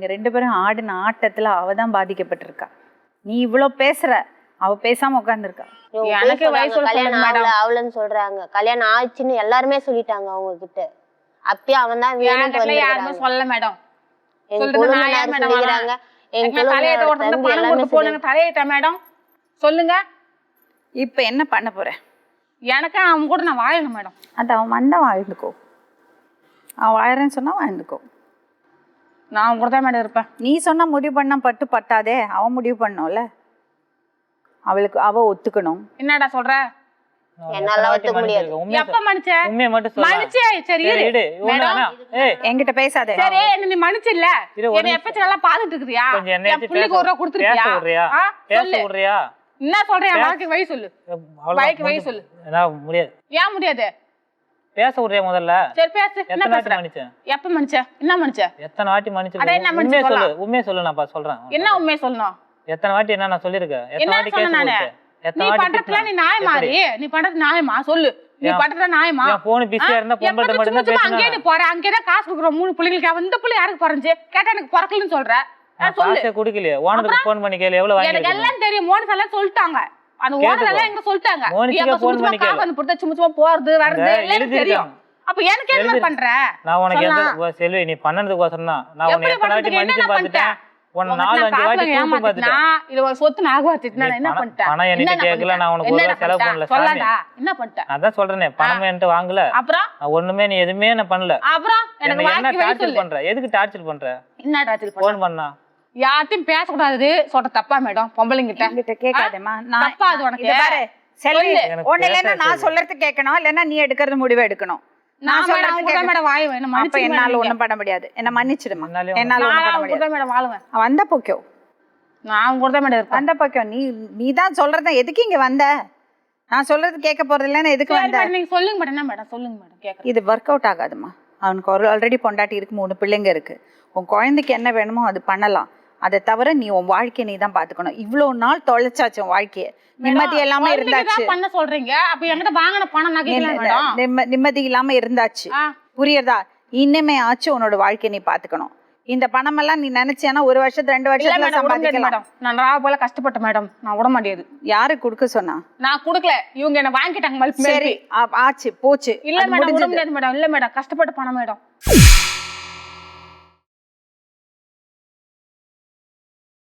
நீங்க ரெண்டு பேரும் ஆடின ஆட்டத்துல அவ தான் பாதிக்கப்பட்டிருக்கா. நீ இவ்ளோ பேசுற அவ பேசாம உட்காந்துருக்கா எனக்கு வயசு சொல்றாங்க, கல்யாணம். ஆகல ஆகலன்னு சொல்றாங்க. கல்யாணம் ஆச்சுன்னு எல்லாருமே சொல்லிட்டாங்க அவங்க கிட்ட அப்பயே அவன் தான் யாருமே சொல்ல மேடம். எங்க தலையிட்ட மேடம் சொல்லுங்க. இப்ப என்ன பண்ண போற? எனக்கு அவன் கூட நான் வாழணும் மேடம். அது அவன் வந்தா வாழ்ந்துக்கோ. அவன் வாழறேன்னு சொன்னா வாழ்ந்துக்கோ. நான் கூட தான் மேடம் இருப்பேன். நீ சொன்னா முடிவு பண்ணா பட்டு பட்டாதே அவன் முடிவு பண்ணோம்ல. அவளுக்கு அவ ஒத்துக்கணும். என்னடா சொல்ற? என்னால ஒத்துக்க முடியாது. எப்ப. உண்மையை மட்டும் சொல்ல சரி இரு. மேடம். என்கிட்ட பேசாதே. சரி என்ன நீ இரு, ஒரு என்ன நல்லா பாத்துட்டு இருக்கிறியா? கொஞ்சம் என்னை பேச ஒரு பேச என்ன சொல்றேன் வாழ்க்கை வழி சொல்லு. வழி சொல்லு. முடியாது. ஏன் முடியாது? பேச விடுறியா முதல்ல. சரி பேசு. என்ன பேசுற? மன்னிச்சேன்? எப்ப மன்னிச்ச? என்ன மன்னிச்ச? எத்தனை வாட்டி அட, மன்னிச்சிருக்கேன் என்ன மன்னிச்சு? சொல்லு. உண்மையை சொல்லு நான் பா சொல்றேன். என்ன உண்மையை சொல்லணும்? எத்தனை வாட்டி என்ன நான் சொல்லிருக்கேன் எத்தனை வாட்டி கேஸ்? கொடுத்தேன் நீ எத்தனை வாட்டி பண்றதுல நீ? அது நீ பண்றது நியாயமா? சொல்லு. நீ ஏன்? பண்றது நியாயமா? என் போன் பிஸியா இருந்தா? பொம்பளை மட்டும் தான் சும்மா அங்கேயே நீ போற அங்கேயே காசு கொடுக்குற மூணு பிள்ளைங்களுக்கு. அவன் இந்த பிள்ளை யாருக்கு பிறஞ்சு கேட்டா எனக்கு பிறக்கலன்னு சொல்ற. சொல்லு. காசே குடுக்கலையே. ஓனருக்கு போன் பண்ணி கேளு எவ்வளவு எனக்கு வாங்கி எல்லாம் தெரியும். மோனஸ் எல்லாம் சொல்லிட்டாங்க. அந்த ஓனர். எல்லாம் எங்க சொல்லிட்டாங்க. எப்ப phone சும்மா சும்மா போறது வர்றது எல்லாம் தெரியும். அப்ப எனக்கு என்ன பண்ற? நான் உனக்கு எந்த செல்வி நீ பண்ணதுக்கோசரம் தான் நான் உன்னை எத்தனை வாட்டி மன்னிச்சு பார்த்துட்டேன்? உன்னை நாலு அஞ்சு வாட்டி கூப்பிட்டு பார்த்துட்டேன். இல்ல சொத்து நான் ஆகுவாத்திட்டனா, நான் என்ன பண்ணிட்டேன்? பணம் என்கிட்ட கேட்கல, நான் உனக்கு? ஒரு செலவு பண்ணல? சொல்லடா, என்ன பண்ணிட்டேன்? அதான் சொல்றேனே பணம் என்கிட்ட வாங்கல. அப்புறம்? ஒண்ணுமே நீ எதுவுமே நான் பண்ணல. அப்புறம்? எனக்கு என்னை டார்ச்சர். பண்ற? எதுக்கு டார்ச்சர் பண்ற? என்ன டார்ச்சர்? போன் பண்ணா. யார்கிட்டயும் பேசக்கூடாது சொல்ற தப்பா மேடம். பொம்பளைங்கிட்ட. கேட்காதேம்மா. நான் தப்பா அது உனக்கு? சொல்லு. ஒண்ணு இல்லைன்னா நான் சொல்றது கேட்கணும். இல்லைன்னா நீ எடுக்கிறது முடிவு எடுக்கணும். நான் சொல்றது. மேடம் வாய் என்ன அப்ப மன்னிச்சு என்னால ஒண்ணும் பண்ண முடியாது. என்ன மன்னிச்சிடுமா என்னால ஒண்ணும் பண்ண முடியாது. மேடம் வாழுவேன். வந்த போக்கோ நான் அவங்க கூட தான் மேடம் இருப்பேன் வந்த போக்கோ நீ நீ தான். சொல்றத எதுக்கு இங்க வந்த? நான் சொல்றது கேட்க போறது இல்லைன்னா எதுக்கு வந்த? நீங்க சொல்லுங்க மேடம். என்ன மேடம்? சொல்லுங்க மேடம். இது ஒர்க் அவுட் ஆகாதுமா அவனுக்கு ஒரு ஆல்ரெடி பொண்டாட்டி இருக்கு மூணு பிள்ளைங்க இருக்கு. உன் குழந்தைக்கு என்ன வேணுமோ அது பண்ணலாம். அதை தவிர நீ உன் வாழ்க்கையை நீ தான் பாத்துக்கணும் இவ்வளவு நாள் தொலைச்சாச்சு உன் வாழ்க்கைய. நிம்மதி இல்லாம இருந்தாச்சு. பண்ண சொல்றீங்க. அப்ப என்கிட்ட வாங்கின பணம் நிம்ம- நிம்மதி இல்லாம இருந்தாச்சு. புரியுறதா? இனிமே ஆச்சு உன்னோட வாழ்க்கையை நீ பாத்துக்கணும் இந்த பணமெல்லாம் நீ நினைச்சேன்னா ஒரு வருஷத்து ரெண்டு வருஷத்துல சம்பாதிக்கலாம். மேடம். நான் ரா போல கஷ்டப்பட்டேன் மேடம். நான் விட முடியாது யாரு கொடுக்க சொன்னா? நான் குடுக்கல. இவங்க என்ன வாங்கிட்டாங்க சரி ஆச்சு போச்சு. இல்ல மேடம். முடியாது மேடம். இல்ல மேடம் கஷ்டப்பட்ட பணம் மேடம்.